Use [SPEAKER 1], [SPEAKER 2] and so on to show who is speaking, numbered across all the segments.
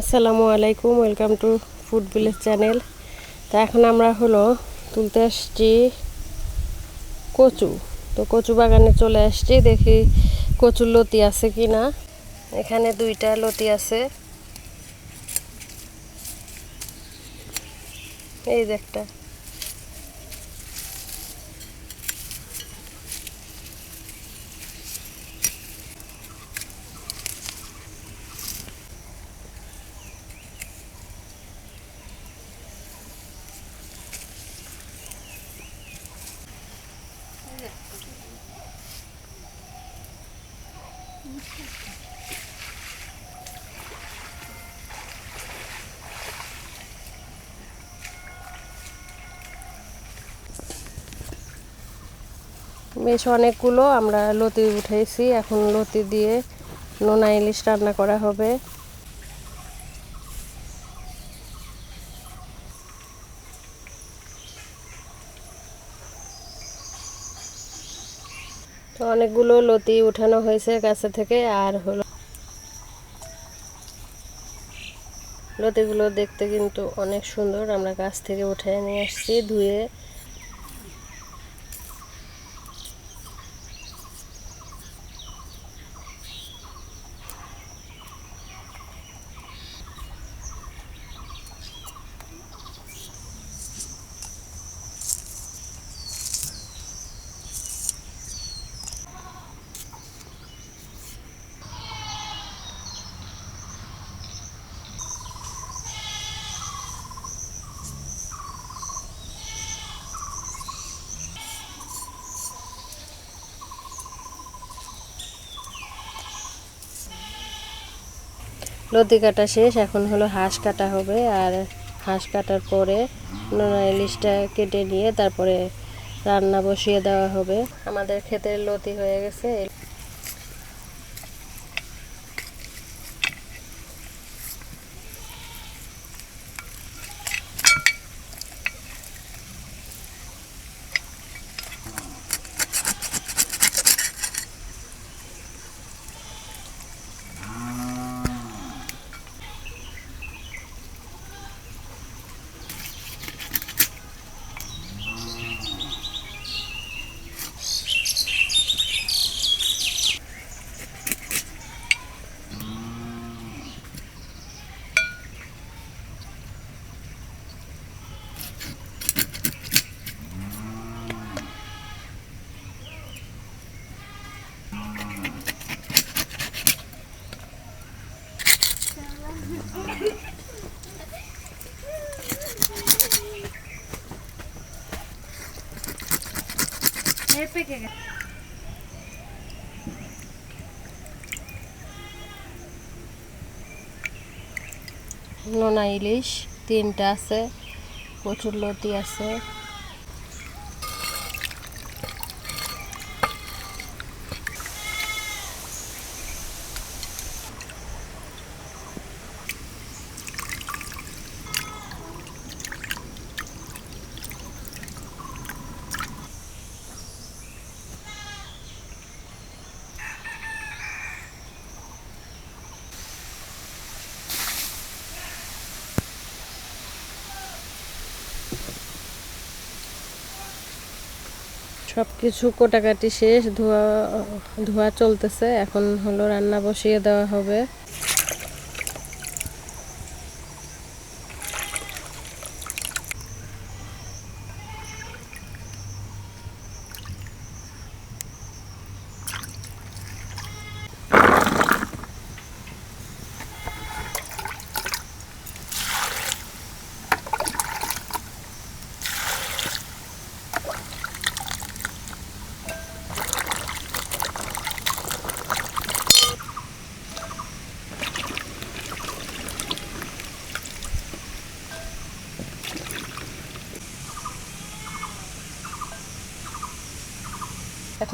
[SPEAKER 1] আসসালামু আলাইকুম, welcome to Food Village channel. তা এখন আমরা হলো তুলতে আসছি কচু। তো কচু বাগানে চলে আসছি, দেখি কচুর লতি আছে কি না এখানে দুইটা লতি আছে। এই যে একটা। বেশ অনেকগুলো আমরা লতি উঠেছি। এখন লতি দিয়ে নোনা ইলিশ রান্না করা হবে। তো অনেকগুলো লতি উঠানো হয়েছে গাছে থেকে, আর হলো লতিগুলো দেখতে কিন্তু অনেক সুন্দর। আমরা গাছ থেকে উঠে নিয়ে আসছি, ধুয়ে লতি কাটা শেষ, এখন হলো হাঁস কাটা হবে। আর হাঁস কাটার পরে নোনা ইলিশটা কেটে নিয়ে তারপরে রান্না বসিয়ে দেওয়া হবে। আমাদের ক্ষেতের লতি হয়ে গেছে। নোনা ইলিশ তিনটা আছে প্রচুর লতি আছে। সব কিছু কোটাকাটি শেষ ধোয়া ধোয়া চলতেছে। এখন হলো রান্না বসিয়ে দেওয়া হবে।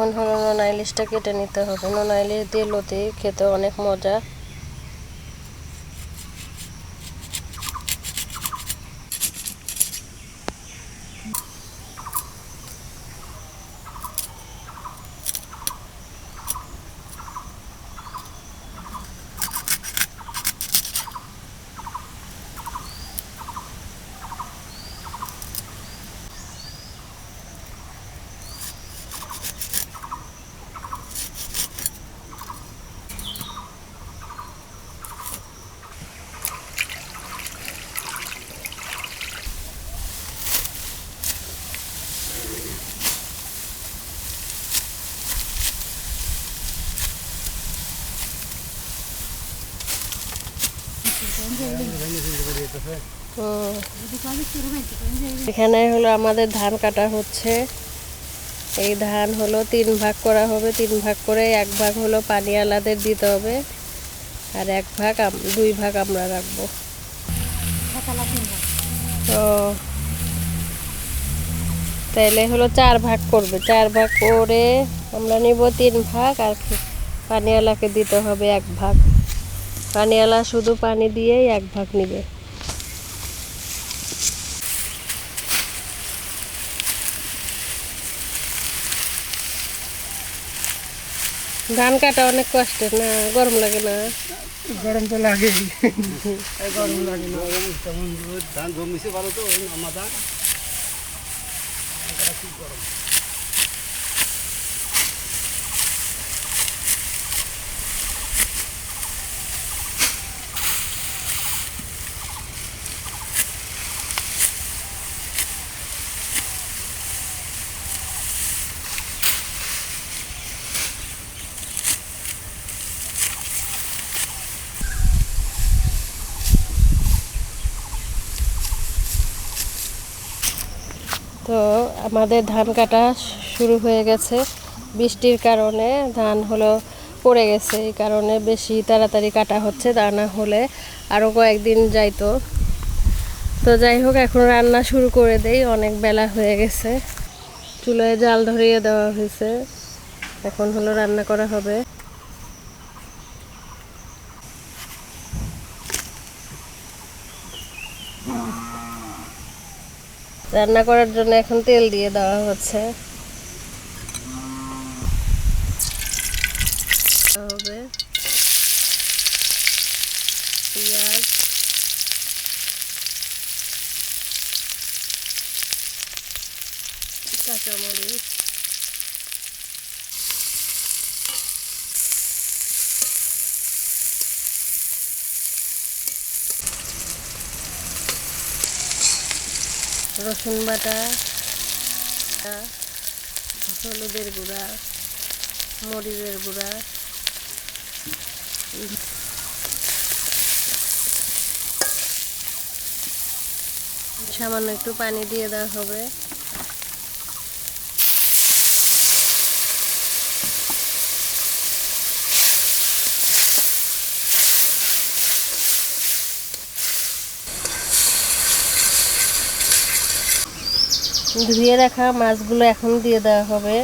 [SPEAKER 1] এখন হলো নোনা ইলিশটা কেটে নিতে হবে। নোনা ইলিশ দিয়ে লতি খেতে অনেক মজা। এখানে হলো আমাদের ধান কাটা হচ্ছে। এই ধান হলো তিন ভাগ করা হবে। তিন ভাগ করে এক ভাগ হলো পানিওয়ালাদের দিতে হবে। আর এক ভাগ দুই ভাগ আমরা রাখব। ও। তাহলে হলো চার ভাগ করবে। চার ভাগ করে আমরা নিব তিন ভাগ। আর পানিওয়ালাকে দিতে হবে এক ভাগ। পানিওয়ালা শুধু পানি দিয়েই এক ভাগ নিবে। ধান কাটা অনেক কষ্টের না গরম লাগে না?
[SPEAKER 2] গরম তো লাগেই গরম লাগে না। ধান জমিছে ভালো তো আমাদা
[SPEAKER 1] তো আমাদের ধান কাটা শুরু হয়ে গেছে। বৃষ্টির কারণে ধান হলো পড়ে গেছে, এই কারণে বেশি তাড়াতাড়ি কাটা হচ্ছে, তা না হলে আরও কয়েকদিন যাইতো। তো যাই হোক, এখন রান্না শুরু করে দেই, অনেক বেলা হয়ে গেছে। চুলায় জাল ধরিয়ে দেওয়া হয়েছে। এখন হলো রান্না করা হবে। রান্না করার জন্য এখন তেল দিয়ে দেওয়া হচ্ছে। হবে পেঁয়াজ কাঁচামরিচ রসুন বাটা হলুদের গুঁড়া মরিচের গুঁড়া। সামান্য একটু পানি দিয়ে দেওয়া হবে। ধুয়ে রাখা মাছগুলো এখন দিয়ে দেওয়া হবে।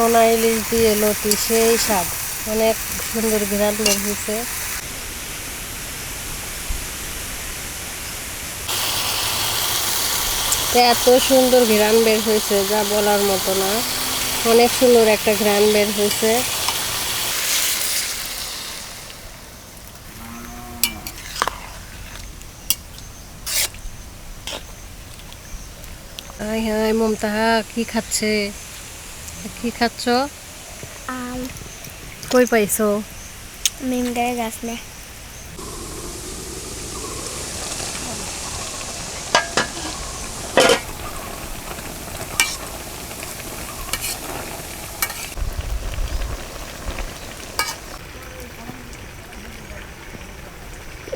[SPEAKER 1] নোনা ইলিশ দিয়ে লতি সেই স্বাদ। অনেক সুন্দর ঘ্রাণ বের হয়েছে। এত সুন্দর ঘ্রাণ বের হয়েছে, যা বলার মতো না। অনেক সুন্দর একটা ঘ্রাণ বের হয়েছে। হাই হাই মমতাহা, কি খাচ্ছে? কি খাচ্ছ?
[SPEAKER 3] আম।
[SPEAKER 1] কই পাইছো?
[SPEAKER 3] গাছ নে।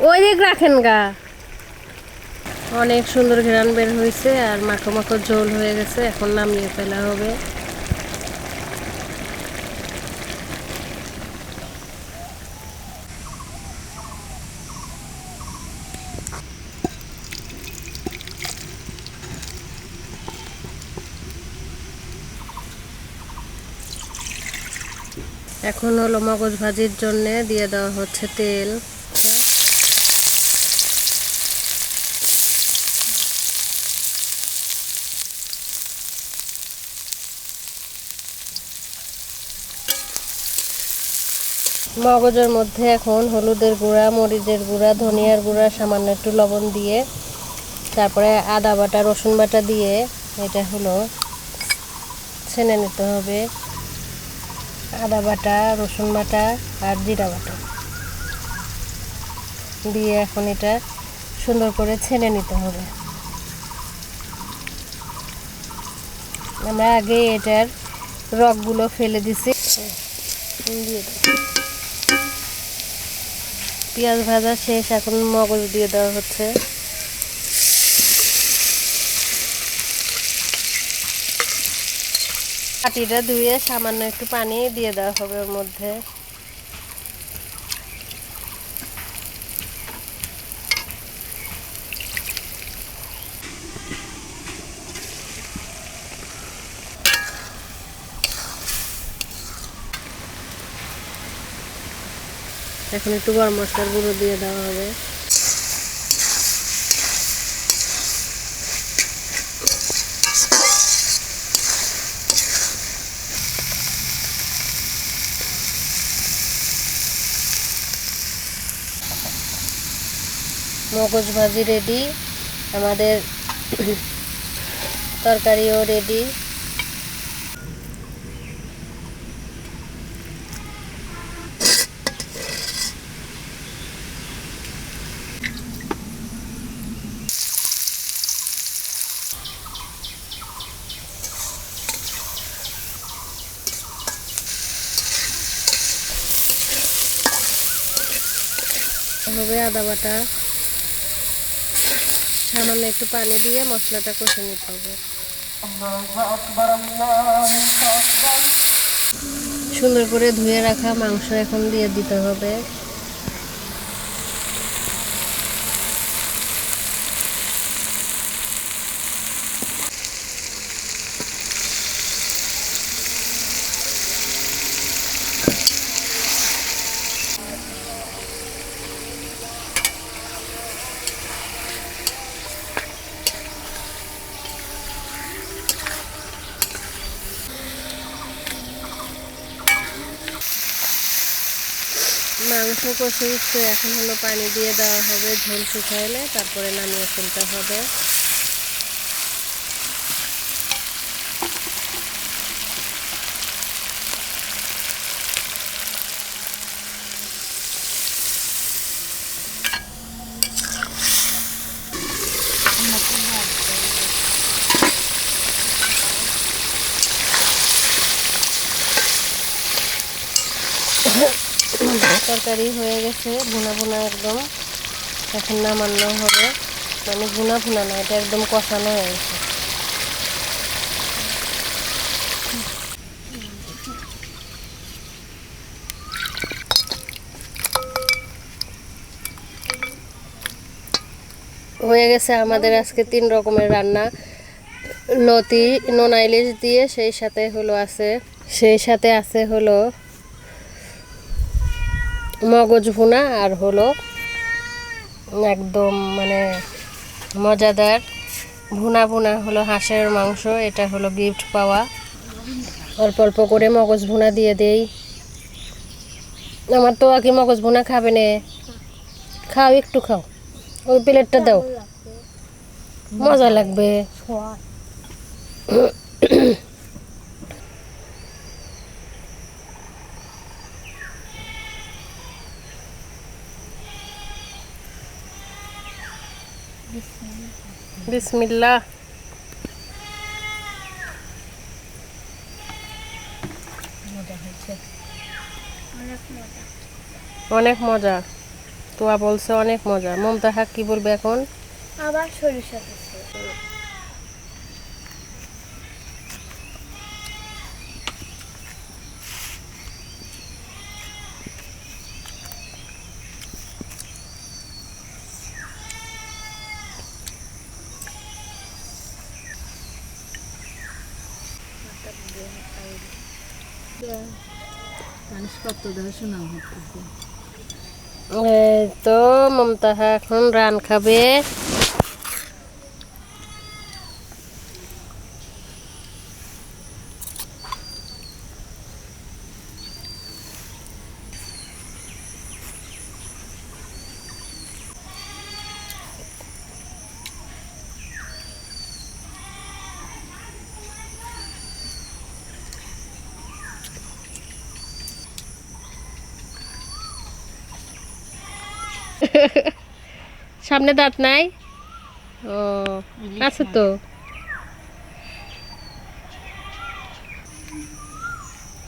[SPEAKER 1] ওই দিক রাখেন গা। অনেক সুন্দর ঘেরান বের হয়েছে আর মাখো মাখো ঝোল হয়ে গেছে এখন নামিয়ে ফেলা হবে। এখন হলো মগজ ভাজির জন্য দিয়ে দেওয়া হচ্ছে তেল। মগজের মধ্যে এখন হলুদের গুঁড়া, মরিচের গুঁড়া, ধনিয়ার গুঁড়া, সামান্য একটু লবণ দিয়ে, তারপরে আদা বাটা, রসুন বাটা দিয়ে এটা হলো ছেনে নিতে হবে। আদা বাটা, রসুন বাটা আর জিরা বাটা। দিয়ে এখন এটা সুন্দর করে ছেনে নিতে হবে। আমরা আগে এটার রগগুলো ফেলে দিছি। পেঁয়াজ ভাজা শেষ, এখন মগজ দিয়ে দেওয়া হচ্ছে। কাটিটা ধুয়ে সামান্য একটু পানি দিয়ে দেওয়া হবে ওর মধ্যে। এখন একটু গরম মশলার গুঁড়ো দিয়ে দেওয়া হবে। মগজ ভাজি রেডি আমাদের তরকারিও রেডি হবে আদা বাটা। সামান্য একটু পানি দিয়ে মশলাটা কষে নিতে হবে। সুন্দর করে ধুয়ে রাখা মাংস এখন দিয়ে দিতে হবে। মাংস কষে এখন হলো পানি দিয়ে দেওয়া হবে ঝোল শুকাইলে তারপরে নামিয়ে ফেলতে হবে। তরকারি হয়ে গেছে, ভুনা ভুনা একদম। এখন নামানো হবে। মানে ভুনা ভুনা না, এটা একদম কষানো হয়ে গেছে। হয়ে গেছে আমাদের আজকে তিন রকমের রান্না। লতি, নোনা ইলিশ দিয়ে, সেই সাথে হলো আছে সেই সাথে আছে হলো মগজ ভুনা আর হলো একদম মানে মজাদার ভুনা ভুনা হলো হাঁসের মাংস এটা হলো গিফট পাওয়া। অল্প অল্প করে মগজ ভুনা দিয়ে দেই। আমার তো আগে মগজ ভুনা খাবে না। খাও একটু খাও। ওই প্লেটটা দাও। মজা লাগবে। বিসমিল্লাহ।
[SPEAKER 3] অনেক মজা।
[SPEAKER 1] অনেক মজা। তোয়া বলছে অনেক মজা। মমতা হাক কি বলবে এখন?
[SPEAKER 3] আবার সরিষা দিচ্ছে
[SPEAKER 1] এই তো মমতা এখন রান খাবে। সামনে দাঁত নাই? ও, আছে তো।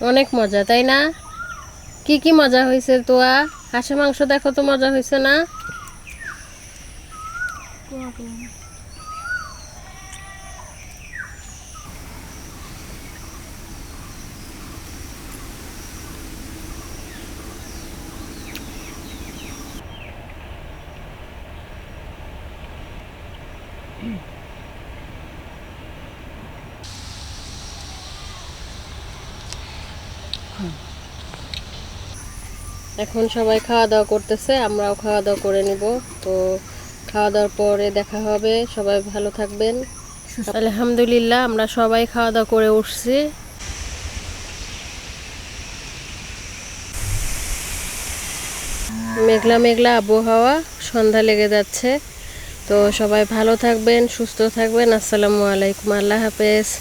[SPEAKER 1] অনেক মজা, তাই না? কি কি মজা হয়েছে তোয়া? হাঁসের মাংস দেখো তো মজা হয়েছে না? এখন সবাই খাওয়া দাওয়া করতেছে, আমরাও খাওয়া দাওয়া করে নিব। তো খাওয়া দাওয়ার পরে দেখা হবে, সবাই ভালো থাকবেন। আলহামদুলিল্লাহ, আমরা সবাই খাওয়া দাওয়া করে উঠছি। মেঘলা মেঘলা আবহাওয়া, সন্ধ্যা লেগে যাচ্ছে। তো সবাই ভালো থাকবেন, সুস্থ থাকবেন। আসসালামু আলাইকুম, আল্লাহ হাফেজ।